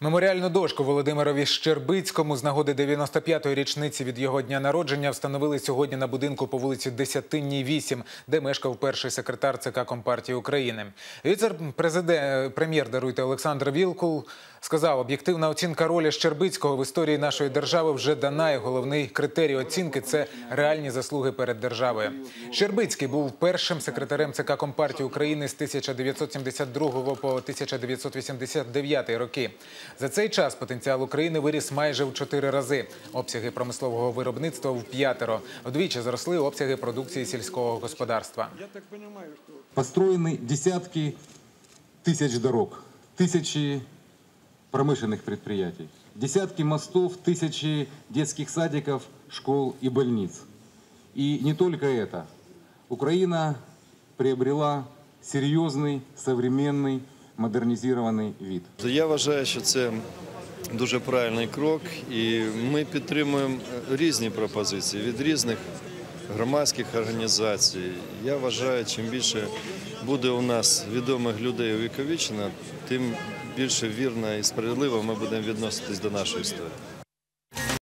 Меморіальну дошку Володимирові Щербицькому з нагоди 95-ї річниці від його дня народження встановили сьогодні на будинку по вулиці Десятинній 8, де мешкав перший секретар ЦК Компартії України. Віцер-президент, прем'єр даруйте Олександр Вілкул сказав, об'єктивна оцінка ролі Щербицького в історії нашої держави вже дана. І головний критерій оцінки це реальні заслуги перед державою. Щербицький був першим секретарем ЦК Компартії України з 1972 по 1989 роки. За цей час потенціал України виріс майже в чотири рази. Обсяги промислового виробництва в п'ятеро. Вдвічі зросли обсяги продукції сільського господарства. Построены десятки тысяч дорог, тысячи промышленных предприятий, десятки мостов, тысячи детских садиков, школ и больниц. И не только это. Украина приобрела серьезный, современный, модернизированный вид. Я вважаю, що це дуже правильний крок, і ми підтримуємо різні пропозиції від різних громадських організацій. Я вважаю, чим більше буде у нас відомих людей увіковічено, тим більше вірно і справедливо ми будемо відноситись до нашої історії.